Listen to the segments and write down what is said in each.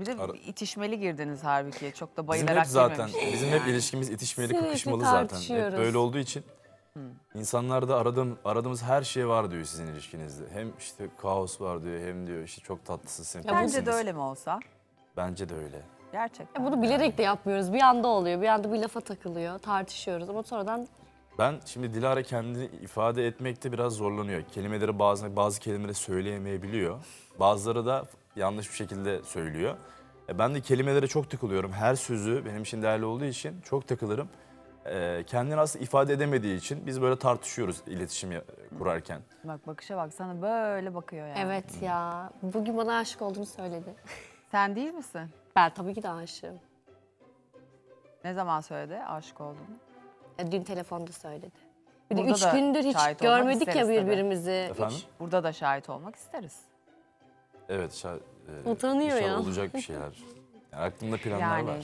Bir de Ara- itişmeli girdiniz halbuki. Çok da Bizim bayılarak hep zaten, girmemiştiniz bizim hep yani. ilişkimiz itişmeli, Sürekli kakışmalı zaten. Hep tartışıyoruz. böyle olduğu için insanlarda aradığım, aradığımız her şey var diyor sizin ilişkinizde. Hem işte kaos var diyor, hem diyor işte çok tatlısın, Bence de sempatisiniz. öyle mi olsa? Bence de öyle. Gerçekten. Ya bunu bilerek de yapmıyoruz. Bir anda oluyor, bir anda bir lafa takılıyor, tartışıyoruz ama sonradan Ben şimdi Dilara kendini ifade etmekte biraz zorlanıyor. Kelimeleri bazı bazı kelimeleri söyleyemeyebiliyor. Bazıları da yanlış bir şekilde söylüyor. E, Ben de kelimelere çok takılıyorum. Her sözü benim için değerli olduğu için çok takılırım. E, kendini aslında ifade edemediği için biz böyle tartışıyoruz iletişim ya- kurarken. Bak bakışa bak sana böyle bakıyor yani. evet ya bugün bana aşık olduğunu söyledi. Sen değil misin? Ben tabii ki de aşığım. Ne zaman söyledi aşık olduğunu? Ya dün telefonda söyledi. Bir de Burada üç da gündür hiç şahit olmak görmedik ya isteriz tabii. birbirimizi. Efendim? Hiç- Burada Burada da şahit olmak isteriz. Evet. şa- e, Utanıyor inşallah ya. olacak bir şeyler. Yani aklımda planlar Yani var.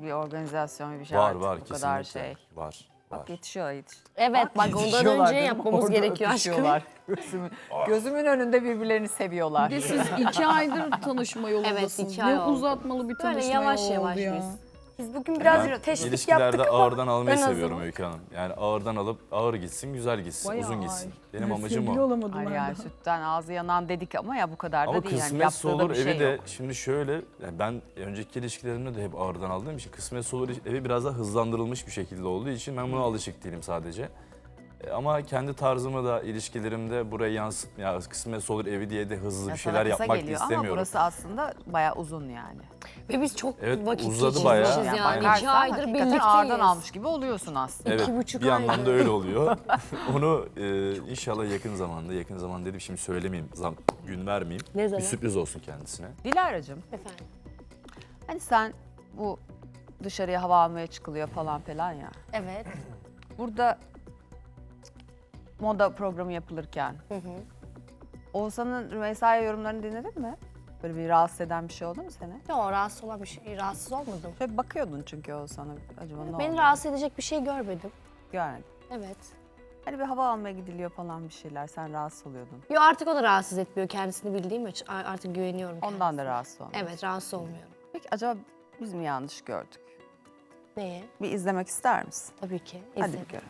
bir organizasyon bir şey Var artık var bu kesinlikle. kadar şey. Var. Var. Bak yetişiyor yetiş. Evet bak ondan önce yapmamız orada gerekiyor aşkım. öpüşüyorlar. Gözümün, gözümün önünde birbirlerini seviyorlar. Bir de siz iki aydır tanışma yolundasınız. Evet, iki ay ne oldu. uzatmalı bir tanışma yavaş yolu yavaş oldu ya. biz. Biz bugün biraz Ben teşvik yaptık ama ağırdan almayı en azından- seviyorum Öykü Hanım. Yani ağırdan alıp ağır gitsin, güzel gitsin, Bayağı uzun gitsin. Benim Ben amacım sevgili o. olamadım Ay ben yani daha. sütten ağzı yanan dedik ama ya bu kadar da Ama değil. Yani yaptığı olur bir evi şey de yok. şimdi şöyle yani ben önceki ilişkilerimde de hep ağırdan aldığım için kısmetse olur evi biraz daha hızlandırılmış bir şekilde olduğu için ben buna alışık değilim sadece. E, Ama kendi tarzımı da ilişkilerimde buraya yansıt ya kısmetse olur evi diye de hızlı Ya bir şeyler kısa yapmak geliyor Ama istemiyorum. burası aslında bayağı uzun yani. Ve biz çok Evet, vakit uzadı bayağı. yani. Yani İki bakarsan aydır hakikaten birlikteyiz. ağırdan almış gibi oluyorsun aslında. Evet, İki buçuk bir aydır. anlamda öyle oluyor. Onu e, inşallah yakın zamanda, yakın zaman dedim şimdi söylemeyeyim, zam, gün vermeyeyim. Ne zaman? Bir sürpriz olsun kendisine. Dilara'cığım Efendim. hani sen bu dışarıya hava almaya çıkılıyor falan filan ya. Evet. Burada moda programı yapılırken Oğuzhan'ın Rümeysa'ya yorumlarını dinledin mi? Böyle bir rahatsız eden bir şey oldu mu seni? Yok rahatsız olan bir şey, rahatsız olmadım. Şöyle bakıyordun çünkü Oğuzhan'a acaba ne Beni oldu? rahatsız edecek bir şey görmedim. Görmedim. Evet. Hani bir hava almaya gidiliyor falan bir şeyler. Sen rahatsız oluyordun. Yo artık o da rahatsız etmiyor kendisini bildiğim için artık güveniyorum. Ondan da rahatsız olmuyor. Evet rahatsız olmuyorum. Peki acaba biz mi yanlış gördük? Neye? Bir izlemek ister misin? Tabii ki. Hadi bir görelim.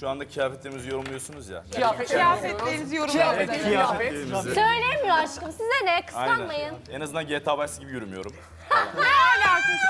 Şu anda kıyafetlerimizi yorumluyorsunuz ya. Kıyafetlerinizi yorumlayabilirim. Kıyafetlerimizi. Söylemiyor aşkım size ne? Aynen. Kıskanmayın. En azından GTA Vice gibi yürümüyorum.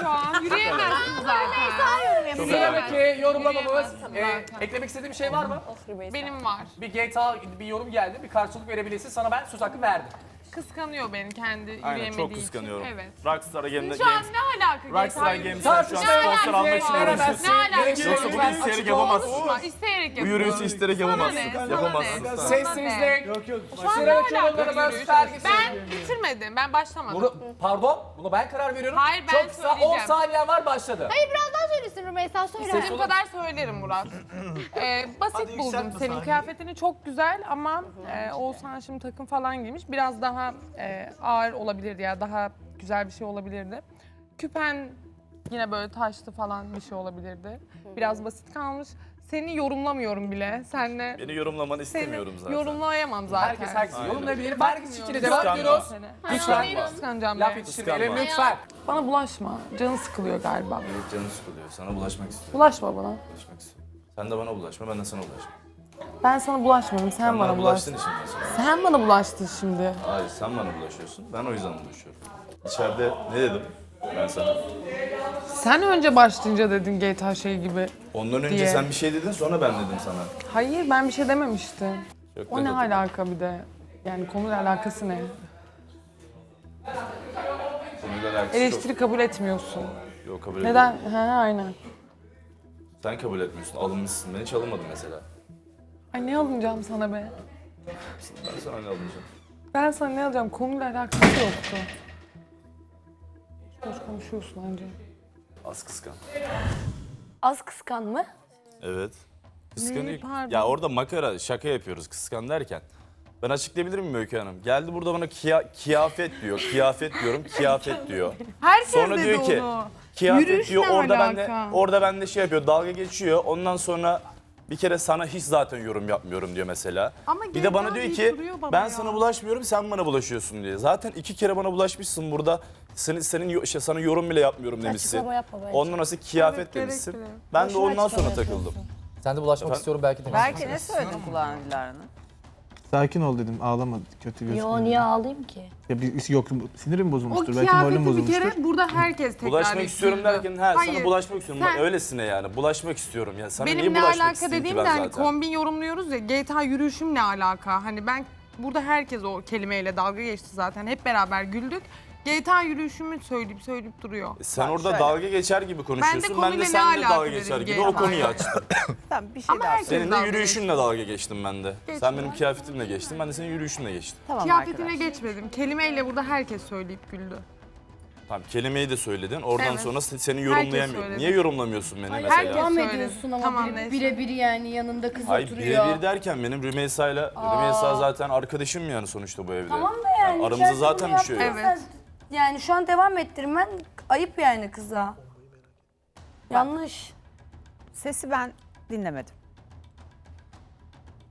Şu an yürüyemezsiniz zaten. Çok Sıradaki yorumlamamız. Tamam, e, eklemek istediğin bir şey var mı? Benim var. Bir GTA bir yorum geldi. Bir karşılık verebilirsin. Sana ben söz hakkı verdim. Kıskanıyor beni kendi Aynen yürüyemediği çok kıskanıyorum. için. Evet. Rockstar Games, Şu an ne alaka Rockstar GTA Games'ten şu an sponsor almak için uğraşıyorsun. Ne alaka? Yoksa bunu isteyerek yapamazsın. Ama isteyerek Bu yapıyorum. yürüyüşü isteyerek yapamazsın. ne? Sana Yapamazsın. ne? sen. Sana Sessizlik. Yok yok. Sıradaki yorumlarımız Fergüsün. Ben bitirmedim. Ben başlamadım. Bunu, pardon, bunu ben karar veriyorum. Hayır, ben Çok kısa 10 söyleyeceğim. saniyen var başladı. söylesin Rümeysa söyle. İstediğim kadar söylerim Murat. Ee, basit buldum senin kıyafetini çok güzel ama e, Oğuzhan şimdi takım falan giymiş. Biraz daha e, ağır olabilirdi ya daha güzel bir şey olabilirdi. Küpen yine böyle taşlı falan bir şey olabilirdi. Biraz basit kalmış. Seni yorumlamıyorum bile. Senle Beni yorumlamanı istemiyorum zaten. yorumlayamam zaten. Herkes herkes Aynen. yorumlayabilir. Fergüsün içine Kıskanma. devam ediyoruz. Seni. Lütfen. Kıskanacağım Laf be? yetiştirmeyelim Kıskanma. lütfen. Bana bulaşma. Canı sıkılıyor galiba. Evet, canım sıkılıyor. Sana bulaşmak istiyorum. Bulaşma bana. Bulaşmak istiyorum. Sen de bana bulaşma, ben de sana bulaşma. Ben sana bulaşmadım. Sen, Sen bana bulaştın. bulaştın şimdi mesela. Sen bana bulaştın şimdi. Hayır, sen bana bulaşıyorsun. Ben o yüzden bulaşıyorum. İçeride ne dedim ben sana? Sen önce başlayınca dedin GTA şey gibi. Ondan önce Diye. sen bir şey dedin, sonra ben dedim sana. Hayır ben bir şey dememiştim. Yok, O ne dedim. alaka bir de? Yani konuyla alakası ne? Konuyla alakası Eleştiri kabul etmiyorsun. Yok, yok kabul Neden? ediyorum. Ha aynen. Sen kabul etmiyorsun, alınmışsın. Ben hiç alınmadım mesela. Ay ne alınacağım sana be? Ben sana ne alınacağım? Ben sana ne alacağım? Konuyla alakası yoktu. Boş konuşuyorsun anca. Az kıskan. Az kıskan mı? Evet. Kıskanıyor. pardon? Ya orada makara, şaka yapıyoruz kıskan derken. Ben açıklayabilir miyim Öykü Hanım? Geldi burada bana kiya, kıyafet diyor, kıyafet diyorum, kıyafet diyor. Herkes Sonra dedi diyor ki onu. kıyafet Yürüyüş diyor ne orada alaka? bende orada bende şey yapıyor dalga geçiyor. Ondan sonra Bir kere sana hiç zaten yorum yapmıyorum diyor mesela. Ama bir de bana diyor ki ben ya." sana bulaşmıyorum sen bana bulaşıyorsun diye. Zaten iki kere bana bulaşmışsın burada. Senin, senin işte sana yorum bile yapmıyorum demişsin. Açıklama yapma bence. Ondan sonra kıyafet Evet, demişsin. gerekli. Ben de Boşuna ondan açıklama sonra takıldım. Sen de bulaşmak istiyorum belki de. Belki ne söyledin kulağına Dilara'nın? Sakin ol dedim ağlama kötü gözükmüyor. Yo niye ağlayayım ki? Ya bir, yok sinirim O bozulmuştur belki moralim kıyafeti bir bozulmuştur. kere burada herkes tekrar Bulaşmak istiyorum ettirdi. derken ha Hayır, sana bulaşmak istiyorum. sen- Öylesine yani. Bulaşmak istiyorum. Ya sana niye Benim ne bulaşmak alaka isteyeyim ki dediğim ben de hani zaten? kombin yorumluyoruz ya GTA yürüyüşüm ne alaka? Hani ben burada herkes o kelimeyle dalga geçti zaten. Hep beraber güldük. GTA yürüyüşümü söyleyip söyleyip duruyor. Sen orada şöyle. dalga geçer gibi konuşuyorsun. Ben, de ne seninle alaka dalga geçer gibi gay o konuyu açtım. Tamam bir şey Ama daha. Senin de yürüyüşünle dalga geçtim ben de. Geçme. Sen benim kıyafetimle geçtin, ben de senin yürüyüşünle geçtim. Tamam Kıyafetine arkadaş. geçmedim. Kelimeyle burada herkes söyleyip güldü. Tamam kelimeyi de söyledin. Oradan Evet. sonra se- seni yorumlayamıyorum. Niye yorumlamıyorsun beni herkes mesela? Devam ediyorsun ama Tamam, bire- neyse. birebir yani yanında kız Hayır oturuyor. birebir derken benim Rümeysa'yla, Rümeysa zaten arkadaşım yani sonuçta bu evde. Tamam da yani. aramızda içeride zaten bir şey yok. Evet. Yani şu an devam ettirmen ayıp yani kıza. Yanlış. Sesi ben dinlemedim.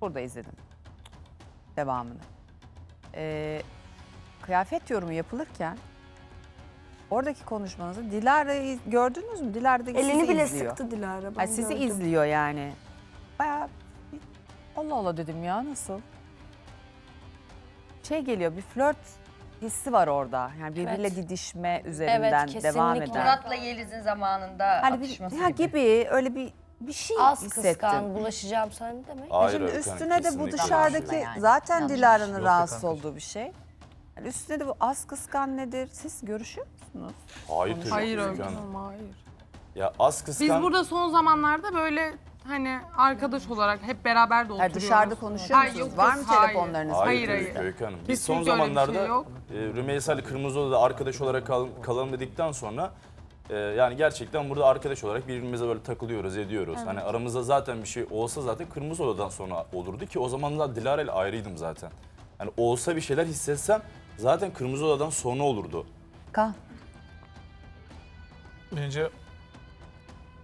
Burada izledim. Devamını. Ee, kıyafet yorumu yapılırken oradaki konuşmanızı Dilara'yı gördünüz mü? Dilara da sizi Elini bile izliyor. sıktı Dilara. ben Ay, sizi gördüm. izliyor yani. Bayağı bir- Allah Allah dedim ya nasıl? Şey geliyor bir flört hissi var orada. Yani birbiriyle Evet. didişme üzerinden Evet, devam kesinlikle. eden. Murat'la Yeliz'in zamanında Hani bir, atışması ya gibi. gibi öyle bir bir şey Az hissettim. kıskan, bulaşacağım sana ne demek? Hayır Şimdi Öykü Hanım, üstüne de bu kesinlikle. dışarıdaki Yani. zaten Yanlış. Dilara'nın rahatsız olduğu bir şey. Yani üstüne de bu az kıskan nedir? Siz görüşüyor musunuz? Hayır Hayır ki Öykü Hanım. Hanım, hayır. Ya az kıskan... Biz burada son zamanlarda böyle hani arkadaş olarak hep beraber de Yani oturuyoruz. dışarıda konuşuyor Ay, musunuz? yok, Var yok, mı hayır. telefonlarınız? Hayır, Hayır, hayır. hayır. Öykü Hanım. Biz son Kesinlikle öyle bir zamanlarda şey yok. e, Rümeysa ile Kırmızı Oda'da arkadaş olarak kal- kalalım dedikten sonra e, yani gerçekten burada arkadaş olarak birbirimize böyle takılıyoruz, ediyoruz. Hani aramızda zaten bir şey olsa zaten Kırmızı Oda'dan sonra olurdu ki o zamanlar Dilara ile ayrıydım zaten. Hani olsa bir şeyler hissetsem zaten Kırmızı Oda'dan sonra olurdu. Kaan. Bence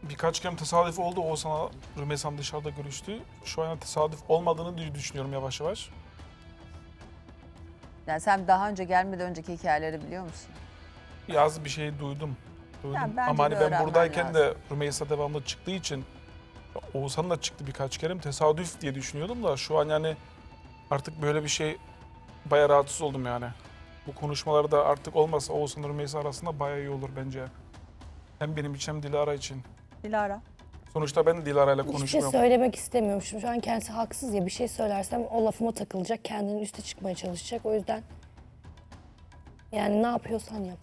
birkaç kere tesadüf oldu. O sana Rümeysa'm dışarıda görüştü. Şu an tesadüf olmadığını dü- düşünüyorum yavaş yavaş. Yani sen daha önce gelmeden önceki hikayeleri biliyor musun? Yaz bir şey duydum. duydum. Ya bence Ama hani ben buradayken de Rümeysa devamlı çıktığı için Oğuzhan da çıktı birkaç kere. Tesadüf diye düşünüyordum da şu an yani artık böyle bir şey bayağı rahatsız oldum yani. Bu konuşmalarda artık olmasa Oğuzhan Rümeysa arasında bayağı iyi olur bence. Hem benim için hem Dilara için. Dilara. Sonuçta ben de Dilara ile Hiçbir şey konuşmuyorum. söylemek istemiyorum. Şu an kendisi haksız ya bir şey söylersem o lafıma takılacak. Kendinin üste çıkmaya çalışacak. O yüzden yani ne yapıyorsan yap.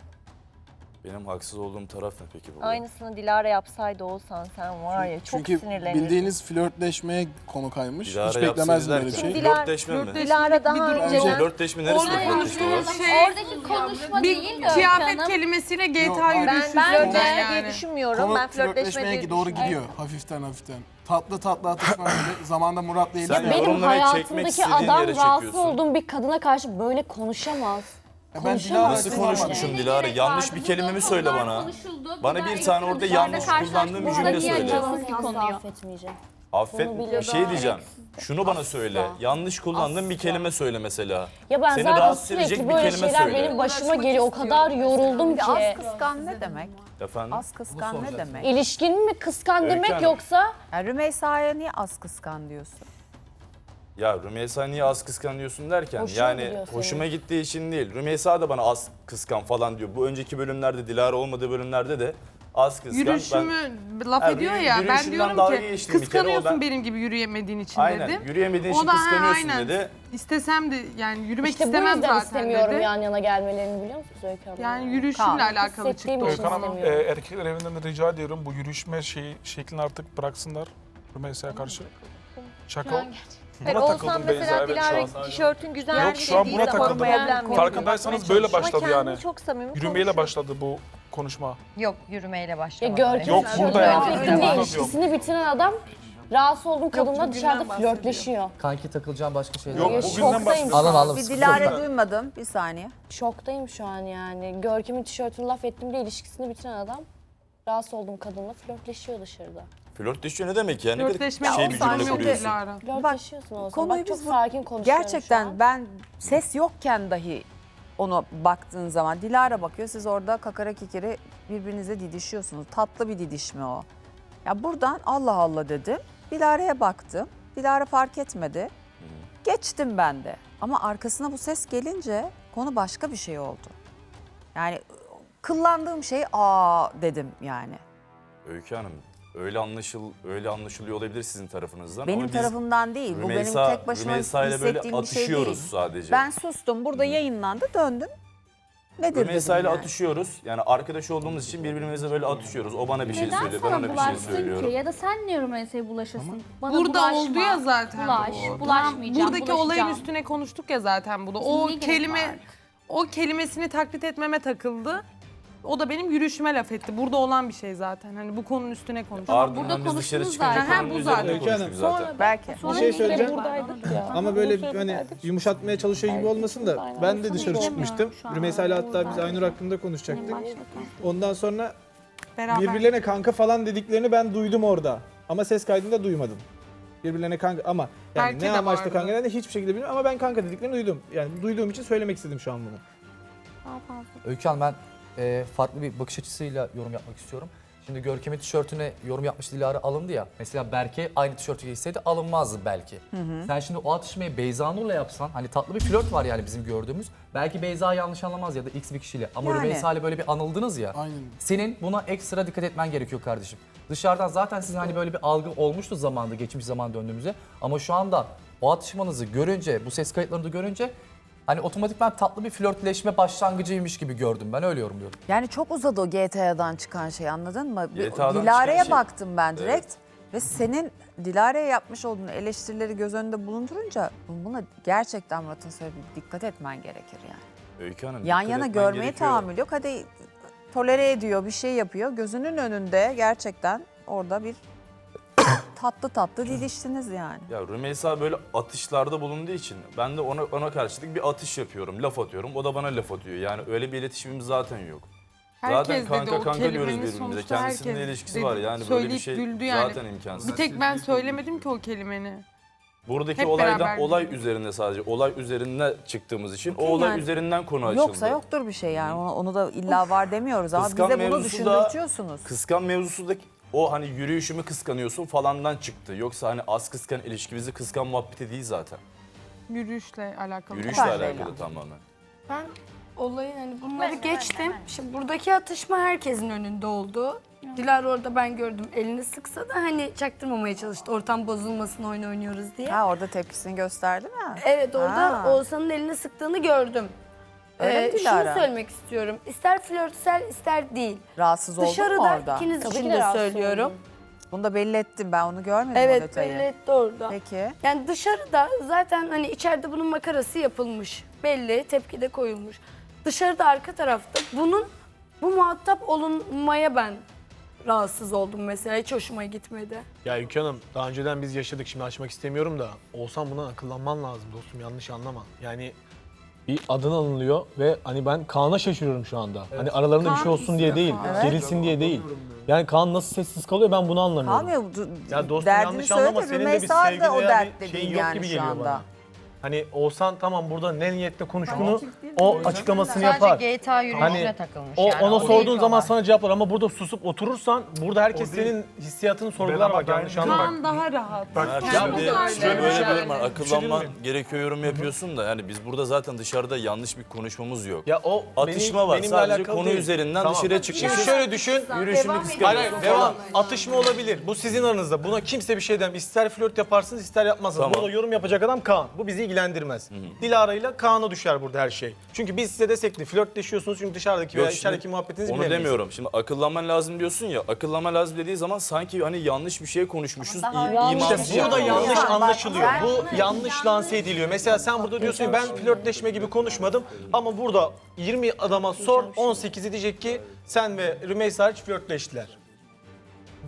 Benim haksız olduğum taraf ne peki burada? Aynısını Dilara yapsaydı olsan sen var ya çok Çünkü sinirlenirdin. bildiğiniz flörtleşmeye konu kaymış. Dilara Hiç yapsaydı beklemezdim öyle bir derken, şey. Dilara- Flörtleşme mi? Flörtleşme- Dilara bir daha önce Bence- Flörtleşme neresinde Orada flörtleşti o? konuştuğumuz şey Oradaki konuşma bir değil de kıyafet Hanım. kelimesiyle GTA yürüyüşü Ben, ben Konu- de yani. diye düşünmüyorum. Konu ben flörtleşme flörtleşmeye diye doğru düşünüyorum. gidiyor hafiften hafiften. Tatlı tatlı atışma gibi. Zamanında Murat'la Elif Sen de- benim çekmek hayatımdaki istediğin adam rahatsız çekiyorsun. olduğum bir kadına karşı böyle konuşamaz. Ben. Dilara'yı Nasıl konuşmuşum Dilara? Yanlış bir kelimemi söyle bana. Bana bir tane orada yanlış kullandığım bir cümle söyle. Asla affetmeyeceğim. Affet, bir şey diyeceğim. Şunu bana söyle. Yanlış kullandığın bir kelime söyle mesela. Ya ben Seni zaten rahatsız edecek sürekli bir böyle kelime şeyler söyle. benim başıma geliyor. O kadar yoruldum Bir ki. az kıskan ne demek? Efendim? Az kıskan ne demek? İlişkin mi kıskan demek Hanım. yoksa Yani Rümeysa'ya niye az kıskan diyorsun? Ya Rümeysa niye az kıskanıyorsun derken Hoşuna yani gidiyor senin. hoşuma gittiği için değil. Rümeysa da bana az kıskan falan diyor. Bu önceki bölümlerde Dilara olmadığı bölümlerde de az kıskan. Yürüyüşümü Ben, laf Ha, ediyor ya ben yürüyüşünden diyorum dalga ki geçtim bir kere, o kıskanıyorsun ben- benim gibi yürüyemediğin için aynen dedim. yürüyemediğin için O da kıskanıyorsun aynen. dedi. İstesem de yani yürümek işte bu istemem yüzden zaten istemiyorum dedi. yan yana gelmelerini biliyor musunuz Öykü Hanım? Yani yürüyüşümle Kaan, alakalı hissettiğim çıktı o için zaman. Hanım, e, istemiyorum. erkekler evinden de rica ediyorum bu yürüyüşme şeyi, şeklini artık bıraksınlar Rümeysa'ya karşı. Şaka. Hayır, Buna olsan takıldım Beyza, mesela evet şu an. Dilara tişörtün güzel Yok, şu an dediği buna zaman takıldım. problem. Farkındaysanız böyle başladı kendini yani. çok samimi Yürümeyle konuşuyor. başladı bu konuşma. Yok yürümeyle başlamadı. Görkem Yok, burada yani. Burada bitiren adam rahatsız olduğum kadınla dışarıda flörtleşiyor. Kanki takılacağım başka şeyler. Yok Ya bugünden şoktayım başladı. şu an. Alın alın. Bir sıkıntı Dilara yok. duymadım. Bir saniye. Şoktayım şu an yani. Görkem'in tişörtünü laf ettim diye ilişkisini bitiren adam rahatsız olduğum kadınla flörtleşiyor dışarıda. Flörtleşiyor ne demek ya? Ne Flörtleşme şey bir cümle yok kuruyorsun. Flörtleşiyorsun olsun. konuyu Bak çok biz bu- sakin konuşuyorum şu Gerçekten an. ben ses yokken dahi onu baktığın zaman Dilara bakıyor siz orada kakara kikiri birbirinize didişiyorsunuz. Tatlı bir didişme o. Ya buradan Allah Allah dedim. Dilara'ya baktım. Dilara fark etmedi. Geçtim ben de. Ama arkasına bu ses gelince konu başka bir şey oldu. Yani kıllandığım şey aa dedim yani. Öykü Hanım öyle anlaşıl öyle anlaşılıyor olabilir sizin tarafınızdan. Benim ama biz tarafımdan değil. bu Rümeysa- benim tek başıma Rümeysa ile böyle hissettiğim bir şey atışıyoruz değil. sadece. Ben sustum. Burada yayınlandı döndüm. Nedir Rümeysa dedim ile yani. atışıyoruz. Yani arkadaş olduğumuz için birbirimize böyle atışıyoruz. O bana bir şey Neden söylüyor, ben sana ona bir şey bulaşsın söylüyorum. ki? Ya da sen niye Rümeysa'ya bulaşasın? Bana Burada bulaşma, oldu ya zaten. Bulaş, bulaşmayacağım, Buradaki olayın bulaşacağım. üstüne konuştuk ya zaten burada. Bizim O gerek kelime var? o kelimesini taklit etmeme takıldı. O da benim yürüyüşüme laf etti. Burada olan bir şey zaten. Hani bu konunun üstüne konuştuk. Ardından burada biz dışarı konuştunuz çıkınca zaten. konunun Bu üzerine zaten. Konuştuk zaten. Belki. Bir şey söyleyeceğim. buradaydık ya. Ama böyle bir hani yumuşatmaya çalışıyor gibi olmasın da ben de dışarı çıkmıştım. Rümeysa ile hatta biz Aynur hakkında konuşacaktık. Ondan sonra Beraber. birbirlerine kanka falan dediklerini ben duydum orada. Ama ses kaydında duymadım. Birbirlerine kanka ama yani Belki ne de amaçla vardı. kanka dediğini hiçbir şekilde bilmiyorum ama ben kanka dediklerini duydum. Yani duyduğum için söylemek istedim şu an bunu. Öykü Hanım ben e, farklı bir bakış açısıyla yorum yapmak istiyorum. Şimdi Görkem'in tişörtüne yorum yapmış Dilara alındı ya. Mesela Berke aynı tişörtü giyseydi alınmazdı belki. Sen şimdi o atışmayı Beyza Nur'la yapsan hani tatlı bir flört var yani bizim gördüğümüz. Belki Beyza yanlış anlamaz ya da x bir kişiyle. Ama Yani. Rümeysa ile böyle bir anıldınız ya. Aynen. Senin buna ekstra dikkat etmen gerekiyor kardeşim. Dışarıdan zaten sizin hani böyle bir algı olmuştu zamanda, geçmiş zaman döndüğümüzde. Ama şu anda o atışmanızı görünce, bu ses kayıtlarını da görünce hani otomatikman tatlı bir flörtleşme başlangıcıymış gibi gördüm. Ben öyle yorumluyorum. Yani çok uzadı o GTA'dan çıkan şey anladın mı? Bir- GTA'dan Dilara'ya çıkan şey- baktım ben direkt. Ve senin Dilara'ya yapmış olduğun eleştirileri göz önünde bulundurunca buna gerçekten Murat'ın söylediği dikkat etmen gerekir yani. Öykü Hanım Yan dikkat yana etmen görmeye gerekiyor. tahammül yok. Hadi tolere ediyor, bir şey yapıyor. Gözünün önünde gerçekten orada bir tatlı tatlı didiştiniz yani. Ya Rümeysa böyle atışlarda bulunduğu için ben de ona ona karşılık bir atış yapıyorum, laf atıyorum. O da bana laf atıyor. Yani öyle bir iletişimimiz zaten yok. Herkes zaten dedi kanka o kanka diyoruz birbirimize. Kendisinin ilişkisi dedi. var. Yani böyle bir şey güldü yani. zaten imkansız. Bir tek ben söylemedim ki o kelimeni. Buradaki Hep olaydan beraber olay üzerinde sadece olay üzerine çıktığımız için o olay yani. üzerinden konu açıldı. Yoksa yoktur bir şey yani. Onu, onu da illa var demiyoruz ama bize bunu düşündürtüyorsunuz. Kıskan mevzusu da o hani yürüyüşümü kıskanıyorsun falandan çıktı. Yoksa hani az kıskan ilişkimizi kıskan muhabbeti değil zaten. Yürüyüşle alakalı. Yürüyüşle Süper alakalı Leyla. tamamen. Ben olayı hani bunları geçtim. Şimdi buradaki atışma herkesin önünde oldu. Dilara orada ben gördüm elini sıksa da hani çaktırmamaya çalıştı. Ortam bozulmasın oyun oynuyoruz diye. Ha orada tepkisini gösterdi mi? Evet orada Ha. Oğuzhan'ın elini sıktığını gördüm. Öyle mi Ee, Dilara? şunu söylemek istiyorum. İster flörtsel ister değil. Rahatsız oldun mu Dışarıda orada? ikiniz Tabii için ki de de rahatsız söylüyorum. oldum. Bunu da belli ettim ben onu görmedim o Evet detayı. belli etti orada. Peki. Yani dışarıda zaten hani içeride bunun makarası yapılmış. Belli, tepki de koyulmuş. Dışarıda arka tarafta bunun bu muhatap olunmaya ben rahatsız oldum mesela. Hiç hoşuma gitmedi. Ya Ülke Hanım daha önceden biz yaşadık şimdi açmak istemiyorum da olsan buna akıllanman lazım dostum yanlış anlama. Yani bir adın alınıyor ve hani ben Kaan'a şaşırıyorum şu anda. Hani aralarında bir şey olsun diye değil, Evet. gerilsin diye değil. Yani Kaan nasıl sessiz kalıyor ben bunu anlamıyorum. Kalmıyor. Ya dostum Derdini yanlış söyle anlama de senin de bir Rümeysa da o veya dertte bir değil şeyin yok yani gibi şu geliyor anda. bana. Hani olsan tamam burada ne niyetle konuştuğunu o açıklamasını yapar. Sadece GTA yürüyüşüne Hani takılmış O yani. ona O değil sorduğun zaman olay. sana cevaplar ama burada susup oturursan burada herkes senin hissiyatını sorgular bak yanlış anlama. Kaan daha rahat. Mert, Kendi şimdi öyle şöyle böyle bir durum var. Akıllanman gerekiyor yorum yapıyorsun da yani biz burada zaten dışarıda yanlış bir konuşmamız yok. Ya o Atışma benim- var. benimle Sadece alakalı konu değil. üzerinden Tamam. dışarıya Şimdi çıkmışız. şöyle düşün. Yürüyüşünü Hayır, kıskanıyorsun hayır, devam. falan. Atışma olabilir. Bu sizin aranızda. Buna kimse bir şey demez. İster flört yaparsınız ister yapmazsınız. Tamam. Burada yorum yapacak adam Kaan. Bu bizi ilgilendirmez. Dilara ile Kaan'a düşer burada her şey. Çünkü biz size desek de flörtleşiyorsunuz çünkü dışarıdaki veya Yok, şimdi içerideki muhabbetinizi Onu bilemeyiz. demiyorum. Şimdi akıllanman lazım diyorsun ya. Akıllanman lazım dediği zaman sanki hani yanlış bir şey konuşmuşuz. Daha İ- yanlış. imansız İşte burada yapılıyor. yanlış Bak, anlaşılıyor. Bu yanlış lanse ediliyor. Mesela sen burada diyorsun ki ben flörtleşme gibi konuşmadım ama burada 20 adama sor 18'i diyecek ki sen ve Rümeysa hariç flörtleştiler.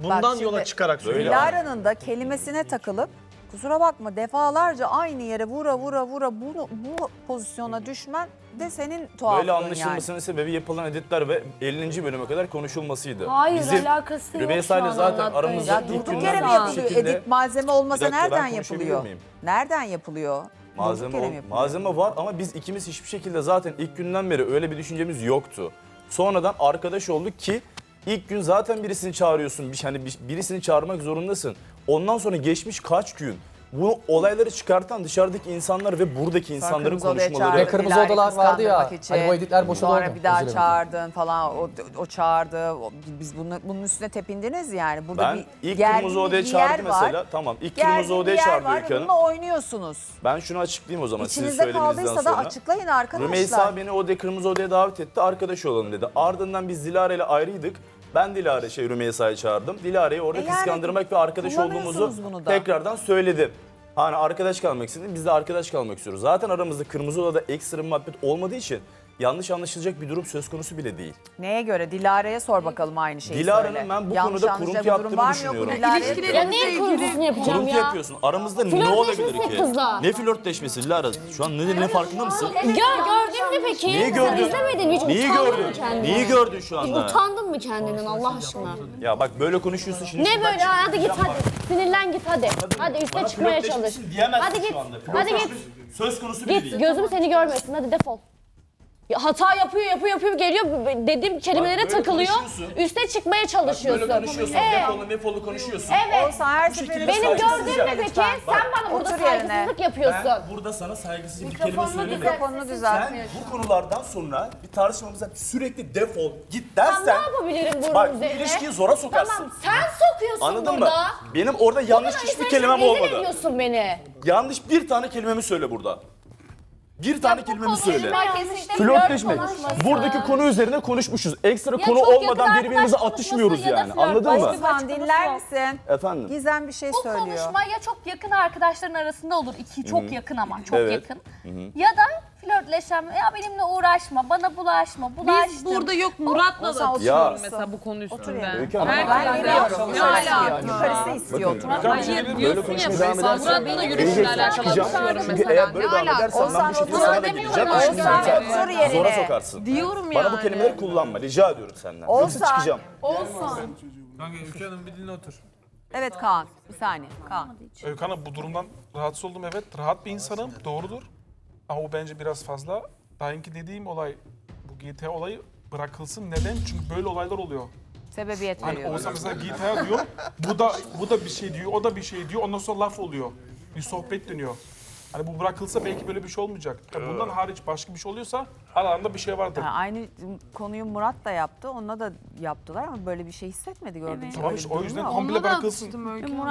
Bundan şimdi yola çıkarak Böyle söylüyorum. Dilara'nın da kelimesine takılıp kusura bakma defalarca aynı yere vura vura vura bunu, bu pozisyona düşmen de senin tuhaflığın Böyle yani. anlaşılmasının sebebi yapılan editler ve 50. bölüme kadar konuşulmasıydı. Hayır Bizim alakası yok Rümeysa şu ile an zaten anlattığın aramızda Ya ilk durduk günden yere mi yapılıyor? şekilde- Edit malzeme olmasa Bir dakika, ben nereden konuşabilir yapılıyor? miyim? Nereden yapılıyor? Malzeme, ol- yapılıyor? malzeme var ama biz ikimiz hiçbir şekilde zaten ilk günden beri öyle bir düşüncemiz yoktu. Sonradan arkadaş olduk ki ilk gün zaten birisini çağırıyorsun. Bir, hani bir- birisini çağırmak zorundasın. Ondan sonra geçmiş kaç gün? Bu olayları çıkartan dışarıdaki insanlar ve buradaki insanların kırmızı odaya konuşmaları. Ve kırmızı odalar vardı ya, kıskandırmak için. hani bu editler boşa Sonra bir daha Özür dilerim. çağırdın falan. O, o çağırdı. O- Biz bunu, bunun üstüne tepindiniz yani. Burada Ben bir ilk gergin kırmızı odaya bir çağırdı yer var. mesela. Tamam ilk Gergin kırmızı bir odaya yer çağırdı var Öykü ve Hanım. bununla oynuyorsunuz. Ben şunu açıklayayım o zaman sizin İçinizde söylediğinizden kaldıysa sonra. da açıklayın arkadaşlar. Rümeysa beni odaya kırmızı odaya davet etti. Arkadaş olalım dedi. Ardından biz Dilara ile ayrıydık. Ben Dilara şey Rümeysa'yı çağırdım. Dilara'yı orada E yani kıskandırmak ve arkadaş kullanıyorsunuz olduğumuzu bunu da. tekrardan söyledim. Hani arkadaş kalmak istedim. Biz de arkadaş kalmak istiyoruz. Zaten aramızda kırmızı odada ekstra bir muhabbet olmadığı için yanlış anlaşılacak bir durum söz konusu bile değil. Neye göre? Dilara'ya sor bakalım aynı şeyi Dilara'nın söyle. ben bu Yanlış konuda anlaşılacak kuruntu bir durum var yaptığını mı yok mu düşünüyorum. Dilara'ya İlişkileri- Ya niye kurgusunu yapacağım Kuruntu ya? yapıyorsun. Aramızda ne olabilir ki? kızla. Ne flörtleşmesi Dilara? Şu an ne, ne farkında mısın? Gör, gördün mü peki? Neyi Sen gördün? izlemedin mi? Hiç Neyi utandın gördün? kendinden? Neyi gördün şu Hiç anda? utandın mı kendinden Allah aşkına? Ya bak böyle konuşuyorsun şimdi. Ne böyle? Hadi git hadi. Sinirlen git hadi. Hadi üste çıkmaya çalış. Hadi git. şu anda. Hadi git. Söz konusu bile Git değil. gözüm seni görmesin hadi defol. Ya hata yapıyor yapıyor yapıyor geliyor dediğim kelimelere böyle takılıyor. konuşuyorsun. Üste çıkmaya çalışıyorsun. Böyle konuşuyorsun, Evet. defolu mefolu konuşuyorsun. Evet. Olsa her seferinde Benim saygısızca- gördüğüm ne peki? Sen bana burada otur yerine. saygısızlık yapıyorsun. Ben burada sana saygısızca bir kelime söylemedim. mikrofonunu düzelt. Sen bu konulardan sonra bir tartışmamızda sürekli defol, git Ben dersen ne yapabilirim bunun bak bu üzerine? ilişkiyi zora sokarsın. Tamam sen sokuyorsun Anladın burada. mı? Benim orada yanlış hiçbir istersen kelimem rezil olmadı. ediyorsun beni. Yanlış bir tane kelimemi söyle burada. Bir tane kelimemi söyle. Flörtleşmek. Buradaki konu üzerine konuşmuşuz. Ekstra Ya konu çok yakın olmadan birbirimize arkadaş atışmıyoruz konuşması ya da yani. flört Anladın mı? Gizem dinler misin? Efendim. Gizem bir şey Bu söylüyor. konuşma ya çok yakın arkadaşların arasında olur. iki çok yakın ama çok Evet. yakın. Ya da flörtleşen ya benimle uğraşma, bana bulaşma, bulaştım. Biz burada yok Murat'la da otur. Ya. mesela bu konu üstünde. Öykü Hanım, Herkes ben Ben veriyorum. Ne alaka? Yukarısı istiyor. Hayır Böyle diyorsun ya konuşmaya ben devam edersen Murat'la da yürüyüşle Geleceksin, alakalı çıkacağım. konuşuyorum Çünkü mesela. eğer böyle Ne devam alaka? edersen ben Olsan bu şekilde otur. sana da Demiyorum gideceğim. ben. Olsan zaten otur yerine. Zora sokarsın. Diyorum Bana bu yani. kelimeleri kullanma. Rica ediyorum senden. Yoksa Olsan. çıkacağım. Olsan. Kanka Ülke Hanım bir dinle otur. Evet Kaan. Bir saniye. Kaan. Öykü Hanım bu durumdan rahatsız oldum evet. Rahat bir insanım doğrudur. Ama bu bence biraz fazla. Daha önce dediğim olay bu GTA olayı bırakılsın. Neden? Çünkü böyle olaylar oluyor. Sebebiyet Hani veriyor. olsa mesela GTA diyor, bu da bu da bir şey diyor, o da bir şey diyor. Ondan sonra laf oluyor. Bir sohbet dönüyor. Hani bu bırakılsa belki böyle bir şey olmayacak. Ya bundan hariç başka bir şey oluyorsa aralarında bir şey vardır. Ha, aynı konuyu Murat da yaptı. Onunla da yaptılar ama böyle bir şey hissetmedi gördüğünüz gibi. Tamam işte o yüzden komple bırakılsın.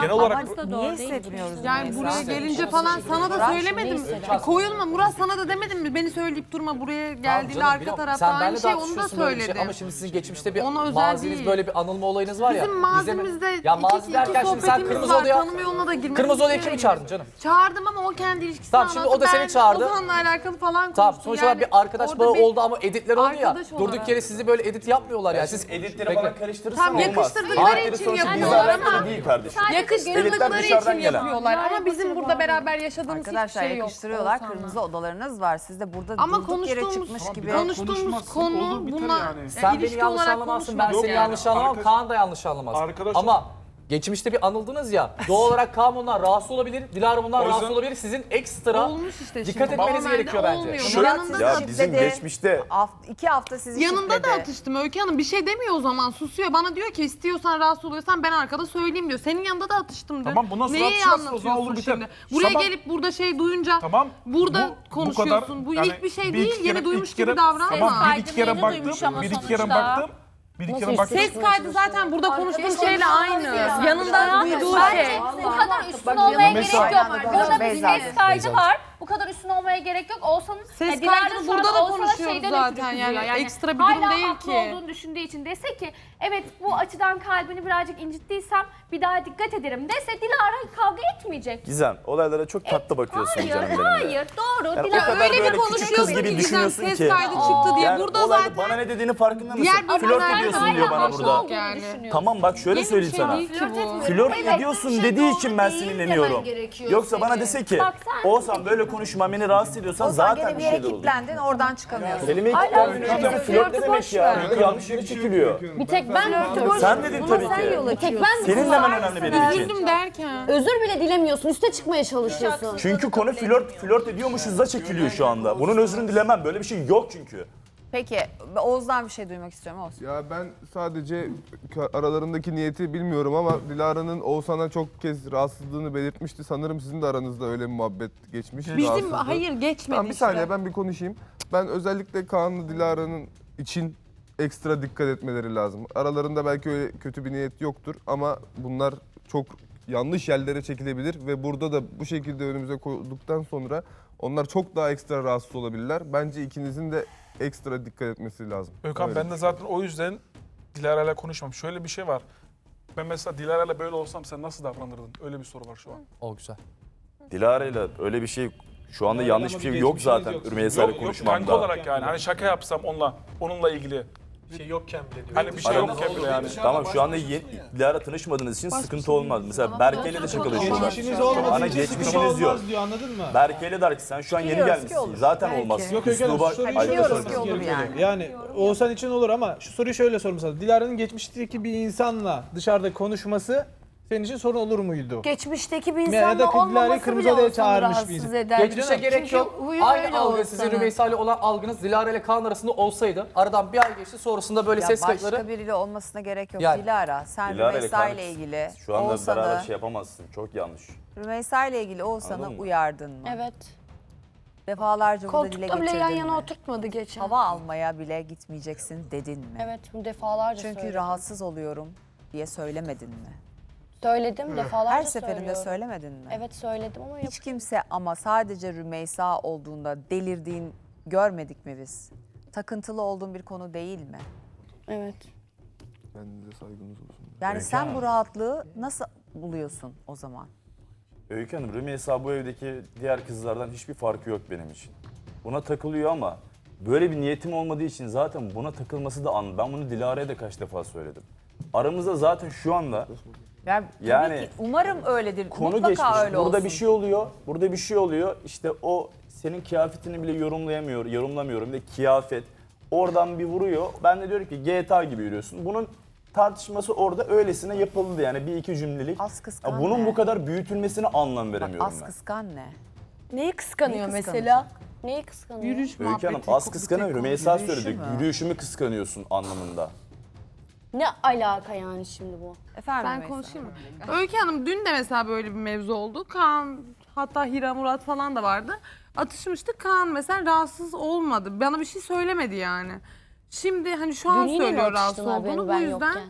Genel olarak niye hissetmiyoruz? Yani bunu buraya mesela? gelince falan sana da söylemedim. E, koyulma Murat sana da demedim mi? Beni söyleyip durma buraya geldiğinde Tamam canım, arka biliyorum. tarafta Sen aynı benimle şey de onu da tartışıyorsun böyle bir şey. söyledim. Ama şimdi sizin geçmişte bir Ona özel maziniz değil. böyle bir anılma olayınız var ya. Bizim mazimizde Ya iki, mazi iki derken şimdi sen sohbetimiz kırmızı var. odaya... Tanıma yoluna da girmek Kırmızı odaya kimi çağırdın canım? Çağırdım ama o kendi ilişkisini Tamam, şimdi o da seni çağırdı. Ozan'la alakalı falan konuştum. Tamam sonuç olarak bir arkadaş orada bağı bir oldu ama editler oldu ya. arkadaş olarak. Durduk yere sizi böyle edit yapmıyorlar yani. Siz Editleri Bekle. falan karıştırırsan Tam olmaz. yakıştırdıkları Hayır, için sonuçta bizle yapıyorlar alakalı ama- değil kardeşim. Yakıştırdıkları için dışarıdan gelen. yapıyorlar ama bizim burada beraber yaşadığımız Arkadaşlar hiçbir şey yok. yakıştırıyorlar. Oğuzhan'la. Kırmızı odalarınız var. Siz de burada Ama durduk yere konuştuğumuz- çıkmış Tamam, gibi. Konuştuğumuz konuşmazsın, konu olur, biter bunlar yani. Sen beni yanlış olarak anlamazsın, ben konuşmadık seni yanlış anlamam, arkadaş- Kaan da yanlış anlamaz. Arkadaş- Ama geçmişte bir anıldınız ya, doğal olarak Kaan bundan rahatsız olabilir, Dilara bundan yüzden- rahatsız olabilir. Sizin ekstra Olmuş işte dikkat şimdi. etmeniz Normalde gerekiyor bence. olmuyor. Şöyle- Yanında Ya da bizim Şiddeti- geçmişte Haft- iki hafta sizi Yanında da atıştım Öykü Hanım. Bir şey demiyor o zaman. Susuyor. Bana diyor ki istiyorsan rahatsız oluyorsan ben arkada söyleyeyim diyor. Senin yanında da atıştım dün. Tamam, bundan sonra Neyi atışmazsın, o zaman anlatıyorsun olur biter. şimdi? Buraya Tamam. gelip burada şey duyunca Tamam. burada bu- bu konuşuyorsun. kadar, Bu, yani ilk bir şey bir değil. iki Yeni duymuş gibi davranma. Tamam bir iki kere yeni baktım, duymuş ama bir iki kere sonuçta. baktım. Bir iki kere baktım. Ses kaydı zaten burada konuştuğum şeyle aynı. Yanında duyduğu şey. Bu kadar üstün olmaya gerek yok. Burada bir ses kaydı var. Bu kadar üstün olmaya gerek yok. Oğuzhan'ın Ses ya Dilara kaydını şu an burada da Oğuzhan'a konuşuyoruz şeyden zaten ötürü yani. kızıyor. Ekstra bir durum hala değil haklı ki. olduğunu düşündüğü için dese ki evet bu açıdan kalbini birazcık incittiysem bir daha dikkat ederim dese Dilara kavga etmeyecek. Gizem olaylara çok tatlı bakıyorsun Hayır, canım benim de. hayır doğru. Yani o kadar öyle bir böyle küçük kız konuşuyorsun gibi ki Gizem düşünüyorsun ses ki. kaydı çıktı diye. Yani Burada olayda zaten bana ne dediğini farkında mısın? diğer Flört bölümlerde ediyorsun diyor bana burada. olduğunu düşünüyorsun. Tamam bak şöyle Yeni bir söyleyeyim şey sana. değil ki bu. Flört ediyorsun dediği için ben sinirleniyorum. Yoksa bana dese ki Bak sen- Oğuzhan böyle konuşma beni rahatsız ediyorsan Ozan zaten gene bir bir yere şeyler olur. kilitlendin oradan çıkamıyorsun. Hala kilitlenmiyor. bir şey Flört demek ya? Yanlış yere çekiliyor. Bir tek ben Sen dedin tabii ki. bir tek ben Senin demen önemli benim için. Üzüldüm derken. Özür bile dilemiyorsun. Üste çıkmaya çalışıyorsun. Çünkü konu flört flört ediyormuşuz da çekiliyor şu anda. Bunun özrünü dilemem. Böyle bir şey yok çünkü. Peki Oğuz'dan bir şey duymak istiyorum Oğuz. Ya ben sadece aralarındaki niyeti bilmiyorum ama Dilara'nın Oğuzhan'a çok kez rahatsızlığını belirtmişti. Sanırım sizin de aranızda öyle bir muhabbet geçmiş. Bizim rahatsızlığı. hayır geçmedi Tamam bir işte. saniye ben bir konuşayım. Ben özellikle Kaan'la Dilara'nın için ekstra dikkat etmeleri lazım. Aralarında belki öyle kötü bir niyet yoktur ama bunlar çok yanlış yerlere çekilebilir ve burada da bu şekilde önümüze koyduktan sonra onlar çok daha ekstra rahatsız olabilirler. Bence ikinizin de ekstra dikkat etmesi lazım. Öyle. ben de zaten o yüzden Dilara'yla konuşmam. Şöyle bir şey var. Ben mesela Dilara'yla böyle olsam sen nasıl davranırdın? Öyle bir soru var şu an. O güzel. Dilara'yla öyle bir şey şu anda yanlış bir şey yok zaten Rümeysa ile Yok, yok kanka konuşmamda. olarak yani. Hani şaka yapsam onunla, onunla ilgili. Bir şey yokken bile diyor. Hani bir şey yokken bile yani. Tamam şu anda yeni, Dilara tanışmadığınız için sıkıntı olmaz. Mesela Berke'yle de şakalaşıyorlar. Geçmişiniz olmadığı Bana için sıkıntı geçmişiniz yok. olmaz diyor anladın mı? Berke'yle der ki sen şu an yeni Biliyoruz ki gelmişsin. olur. Zaten Belki. olmaz. Yok Hanım Üsluba şu soruyu şöyle Biliyoruz sorun. ki olur yani. Yani Oğuzhan için olur ama şu soruyu şöyle sana. Dilara'nın geçmişteki bir insanla dışarıda konuşması senin için sorun olur muydu? Geçmişteki bir Ya da insanla Dilara'yı olmaması kırmızı bile odaya Oğuzhan'ı çağırmış bir rahatsız insan. eder. Geçmişe gerek Çünkü yok. huyu Aynı öyle algı sizin. Rümeysa ile olan algınız Dilara ile Kaan arasında olsaydı aradan bir ay geçti sonrasında böyle Ya ses başka kayıtları biriyle olmasına gerek yok. Yani. Dilara sen Dilara ile Rümeysa ile ilgili Şu anda beraber Oğuzhan'ı şey yapamazsın. Çok yanlış. Rümeysa ile ilgili Oğuzhan'ı Anladın mı? uyardın mı? Evet. Defalarca burada dile Koltukta bile getirdin yan yana oturtmadı geçen. Hava almaya bile gitmeyeceksin dedin mi? Evet bunu defalarca Çünkü söyledim. rahatsız oluyorum diye söylemedin mi? Söyledim defalarca Her seferinde söylüyorum. söylemedin mi? Evet söyledim ama. Hiç kimse ama sadece Rümeysa olduğunda delirdiğin görmedik mi biz? Takıntılı olduğun bir konu değil mi? Evet. Kendinize saygınız olsun. Yani Öykü sen Hanım. bu rahatlığı nasıl buluyorsun o zaman? Öykü Hanım, Rümeysa bu evdeki diğer kızlardan hiçbir farkı yok benim için. Buna takılıyor ama böyle bir niyetim olmadığı için zaten buna takılması da an. Ben bunu Dilara'ya da kaç defa söyledim. Aramızda zaten şu anda Yani, tabii Yani ki umarım öyledir. konu Mutlaka geçmiş. öyle burada olsun. bir şey oluyor. Burada bir şey oluyor. İşte o senin kıyafetini bile yorumlayamıyor, yorumlamıyorum ve kıyafet oradan bir vuruyor. Ben de diyorum ki GTA gibi yürüyorsun. Bunun tartışması orada öylesine yapıldı yani bir iki cümlelik. Az kıskan Ya bunun ne? bu kadar büyütülmesine anlam Bak, veremiyorum az ben. kıskan ne? Neyi kıskanıyor Neyi mesela? Neyi kıskanıyor? Yürüyüş Öykü Hanım az kıskanıyor. Rümeysa yürüyüşü söyledi. mü? Yürüyüşümü kıskanıyorsun anlamında. Ne alaka yani şimdi bu? Efendim Ben konuşayım mı? Öykü Hanım dün de mesela böyle bir mevzu oldu. Kaan hatta Hira Murat falan da vardı. Atışmıştık. Kaan mesela rahatsız olmadı. Bana bir şey söylemedi yani. Şimdi hani şu an Dün yine mi söylüyor rahatsız atıştılar benim olduğunu. Bu ben yüzden yokken?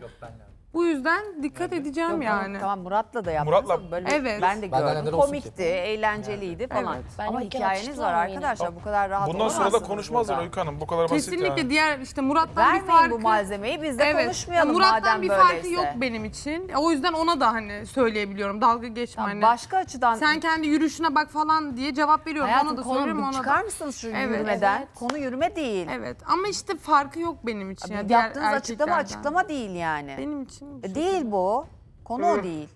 Bu yüzden dikkat edeceğim Yok, yani. Tamam Murat'la da yaptınız Murat'la- ama böyle Evet. ben de Benden gördüm. neden olsun Komikti, ki? eğlenceliydi falan. Ama hikayeniz var arkadaşlar. Bu kadar rahat Bundan sonra da olamazsınız konuşmazlar burada. Öykü Hanım. Bu kadar basit Kesinlikle yani. diğer işte Murat'tan bir Vermeyin farkı... bu malzemeyi biz de Evet. konuşmayalım Ya Murat'tan madem bir böyleyse. farkı yok benim için. O yüzden ona da hani söyleyebiliyorum. Dalga geçme Tamam, hani. başka açıdan Sen kendi yürüyüşüne bak falan diye cevap veriyorum. hayatım ona da konu söylüyorum bir ona çıkar da. mısınız şu Evet. yürümeden? Evet. Konu yürüme değil. Evet ama işte farkı yok benim için. Yani diğer Yaptığınız açıklama erkeklerden. açıklama değil yani. Benim için. E, Değil bu. Konu o değil.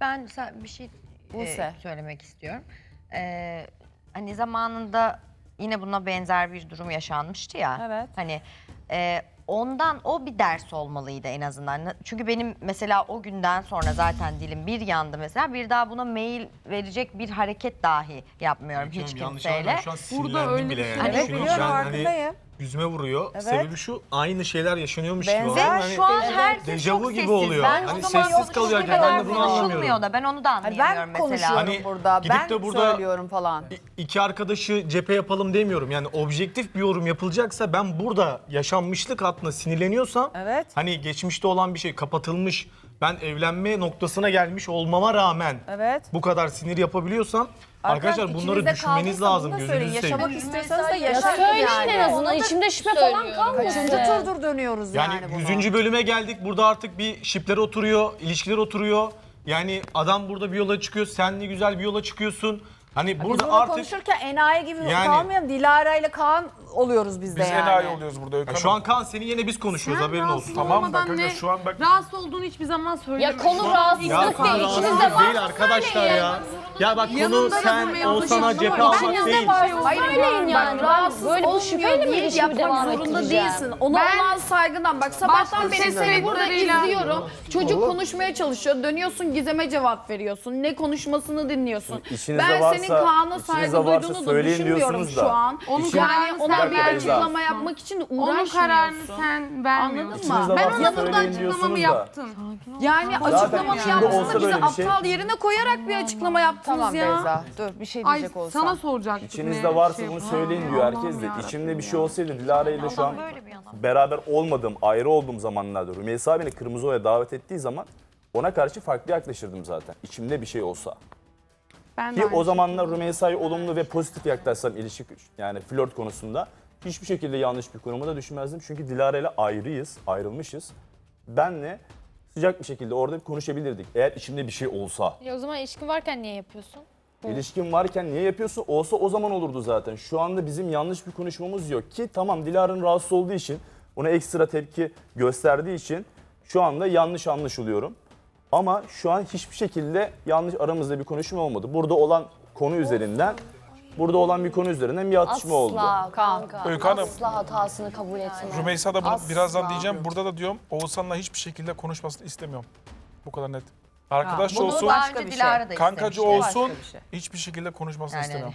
Ben sa- bir şey e, Buse. söylemek istiyorum. Ee, hani zamanında yine buna benzer bir durum yaşanmıştı ya. Evet. Hani e, ondan o bir ders olmalıydı en azından. Çünkü benim mesela o günden sonra zaten dilim bir yandı mesela. Bir daha buna mail verecek bir hareket dahi yapmıyorum hiç kimseyle. Şu an Burada öyle sinirlendim bir bile şey- yani. Evet Düşünüyorum. biliyorum Ben hani farkındayım. Yüzüme vuruyor. Evet. Sebebi şu aynı şeyler yaşanıyormuş gibi. Benzer. Hani şu an herkes dejavu çok gibi sessiz. oluyor. Ben Hani o zaman sessiz kalıyor herkes. Ben de bunu anlamıyorum. konuşulmuyor da ben onu da Hani anlayamıyorum ben mesela. konuşuyorum Hani burada. gidip Ben de burada- söylüyorum falan. İki arkadaşı cephe yapalım demiyorum. Yani objektif bir yorum yapılacaksa ben burada yaşanmışlık hattına sinirleniyorsam Evet. hani geçmişte olan bir şey kapatılmış ben evlenme noktasına gelmiş olmama rağmen Evet. bu kadar sinir yapabiliyorsam Arkadaşlar bunları düşünmeniz lazım, gözünüzü söyleyin. seveyim. Yaşamak istiyorsanız da Ya yaşayın söyleyin yani. en azından içimde şüphe falan kalmasın. Kaçıncı turdur dönüyoruz yani, Yani bunu. 100. bölüme geldik. Burada artık bir şipler oturuyor, ilişkiler oturuyor. Yani adam burada bir yola çıkıyor, sen de güzel bir yola çıkıyorsun. Hani Biz burada bunu artık konuşurken enayi gibi Yani- kalmayalım. Dilara ile Kaan oluyoruz biz de Biz yani. enayi oluyoruz burada Öykü Ya şu Hanım. an Kaan seni yine biz konuşuyoruz haberin olsun. rahatsız Tamam da olmadan kanka ne- şu an bak Rahatsız olduğunu hiçbir zaman. Ya konu rahatsızlık konu değil. rahatsızlık İçinizde değil arkadaşlar ya. Ya bak konu Yanında da sen durmaya Oğuzhan'a alışın cephe ama almak İçinizde değil. varsa Hayır, söyleyin bak, yani. rahatsız Böyle bu şüpheyle mi ilişkimi devam zorunda ettireceğim? değilsin. Ona Ben- olan saygından bak sabahtan beri seni burada izliyorum. Çocuk konuşmaya çalışıyor. Dönüyorsun Gizem'e cevap veriyorsun. Ne konuşmasını dinliyorsun. İçinizde ben varsa- senin Kaan'a saygı varsa duyduğunu da söyleyin düşünmüyorum diyorsunuz şu da. an. Onun yani kararını ona sen bir açıklama yapmak için de uğraşmıyorsun. Onun kararını sen vermiyorsun. Anladın İçinizde mı? Ben varsa ona burada söyleyin açıklamamı diyorsunuz da. yaptım. Yani açıklamanı yaptın olsa bizi böyle bir şey- aptal yerine koyarak bir açıklama yaptınız Tamam ya. Beyza, dur bir şey Ay diyecek olsam. sana soracaktık. İçinizde ne varsa şey bunu yapalım. söyleyin diyor herkes de. İçimde bir şey olsaydı Dilara ile şu an beraber olmadığım, ayrı olduğum zamanlarda Rümeysa beni Kırmızı Oya davet ettiği zaman ona karşı farklı yaklaşırdım zaten. İçimde bir şey olsa. Ben de Ki aynı o zamanlar Rümeysa'ya olumlu ve pozitif yaklaşsam ilişki yani flört konusunda hiçbir şekilde yanlış bir konuma da düşmezdim. Çünkü Dilara ile ayrıyız, ayrılmışız. Benle sıcak bir şekilde orada konuşabilirdik. Eğer içimde bir şey olsa. Ya o zaman ilişkin varken niye yapıyorsun? İlişkin varken niye yapıyorsun? Olsa o zaman olurdu zaten. Şu anda bizim yanlış bir konuşmamız yok ki tamam Dilara'nın rahatsız olduğu için ona ekstra tepki gösterdiği için şu anda yanlış anlaşılıyorum. Ama şu an hiçbir şekilde yanlış aramızda bir konuşma olmadı. Burada olan konu üzerinden burada olan bir konu üzerinden bir atışma oldu. Asla kanka. Öykü Hanım. Asla hatasını kabul etmem. Rümeysa da bunu Asla. birazdan diyeceğim. Burada da diyorum Oğuzhan'la hiçbir şekilde konuşmasını istemiyorum. Bu kadar net. Arkadaş bunu olsun, başka Daha önce Dilara şey. da kankacı istemişti. olsun. Başka bir şey. Hiçbir şekilde konuşmasını Yani istemiyorum.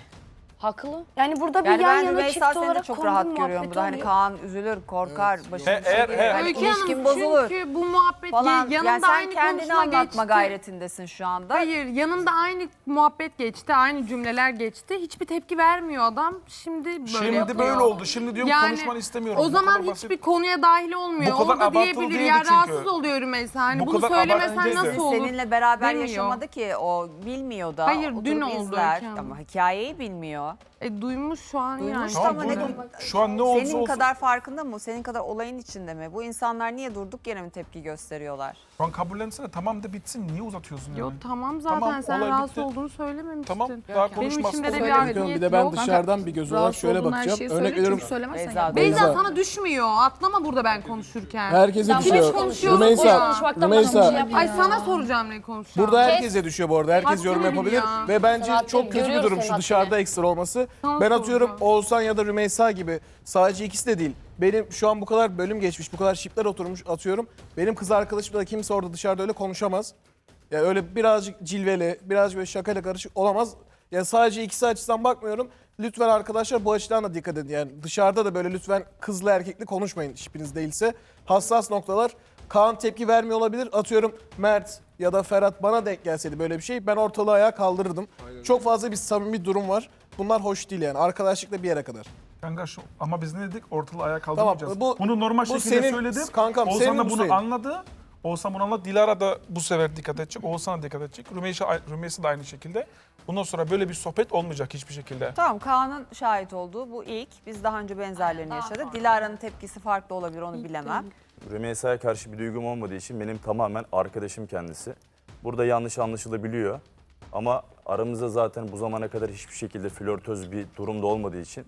Haklı. Yani burada bir Yani yan ben yana Rümeysa çift seni de olarak çok rahat görüyorum burada. Hani. Kaan üzülür, korkar, başına bir şey eğer- gelir. eğer- Hani Öykü ilişkin Hanım bozulur çünkü bu muhabbet falan. yanında Yani sen aynı kendini konuşma anlatma geçti. gayretindesin şu anda. Hayır yanında aynı muhabbet geçti, aynı cümleler geçti. Hiçbir tepki vermiyor adam. Şimdi böyle Şimdi yapıyor. böyle oldu. Şimdi diyorum Yani konuşmanı istemiyorum. O Bu zaman kadar basit. hiçbir konuya dahil olmuyor. Bu kadar Onu da abartılı diyebilir. değildi Ya çünkü. rahatsız oluyor Rümeysa. Hani Bu bunu kadar söylemesen abartılı nasıl değildi. olur? Seninle beraber yaşamadı ki o bilmiyor da. Hayır, Oturup dün oldu izler. Öykü Hanım. Ama hikayeyi bilmiyor. E, duymuş şu an Duymuş yani. Tamam, ama ne. Şu an ne olursa Senin olsun. kadar farkında mı? Senin kadar olayın içinde mi? Bu insanlar niye durduk yere mi tepki gösteriyorlar? Şu an kabullensene tamam da bitsin. Niye uzatıyorsun Yo yani? tamam zaten Tamam, sen olay rahatsız bitti. olduğunu söylememiştin. Tamam daha Benim konuşmaz. içimde de bir Söylemedim. art- Bir de ben Yok. dışarıdan bir göz olarak Rahatsız şöyle olduğun her bakacağım. şeyi Örnek söyle veriyorum. çünkü söylemezsen Beyza, yapma. Beyza Beyza. sana düşmüyor. Atlama burada ben konuşurken. Herkese Kim düşüyor. hiç konuşuyor? Rümeysa, Konuşmaktan Rümeysa. başka bir şey yapma Ay sana soracağım ne konuşacağım. Burada herkese düşüyor bu arada. Herkes Hakkını yorum bil yapabilir. ya. Ve bence Sen hakkını- çok kötü bir görüyoruz durum senin şu hakkını. dışarıda ekstra olması. Sana Ben atıyorum soracağım. Oğuzhan ya da Rümeysa gibi sadece ikisi de değil. Benim şu an bu kadar bölüm geçmiş, bu kadar şipler oturmuş atıyorum. Benim kız arkadaşımla da kimse orada dışarıda öyle konuşamaz. Ya öyle birazcık cilveli, birazcık böyle şakayla karışık olamaz. Ya sadece ikisi açısından bakmıyorum. Lütfen arkadaşlar bu açıdan da dikkat edin. Yani dışarıda da böyle lütfen kızla erkekli konuşmayın şipiniz değilse. Hassas noktalar. Kaan tepki vermiyor olabilir. Atıyorum Mert ya da Ferhat bana denk gelseydi böyle bir şey ben ortalığı ayağa kaldırırdım. Çok fazla bir samimi durum var. Bunlar hoş değil yani. Arkadaşlıkla bir yere kadar. Kanka şu ama biz ne dedik? Ortalığı ayağa kaldırmayacağız. bu- bunu normal bu şekilde senin- söyledim. kankam, Oğuzhan senin da bu bunu senin. anladı. Oğuzhan bunu anladı. Dilara da bu sefer dikkat edecek. Oğuzhan da dikkat edecek. Rümeysa, Rümeysa da aynı şekilde. Bundan sonra böyle bir sohbet olmayacak hiçbir şekilde. Tamam Kaan'ın şahit olduğu bu ilk. Biz daha önce benzerlerini yaşadık. Dilara'nın tepkisi farklı olabilir onu bilemem. Rümeysa'ya karşı bir duygum olmadığı için benim tamamen arkadaşım kendisi. Burada yanlış anlaşılabiliyor. Ama aramızda zaten bu zamana kadar hiçbir şekilde flörtöz bir durumda olmadığı için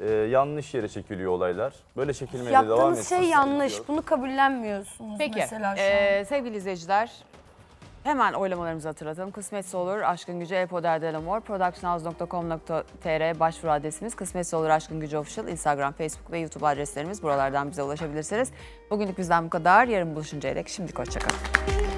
e, yanlış yere çekiliyor olaylar. Böyle çekilmeye de devam Yaptığınız şey yanlış. Bunu kabullenmiyorsunuz Peki mesela şu an. ee, sevgili izleyiciler hemen oylamalarımızı hatırlatalım. Kısmetse olur Aşkın Gücü Epoder Delamor productionhouse.com.tr başvuru adresimiz Kısmetse olur Aşkın Gücü Official Instagram, Facebook ve YouTube adreslerimiz buralardan bize ulaşabilirsiniz. Bugünlük bizden bu kadar. Yarın buluşuncaya dek şimdilik hoşçakalın.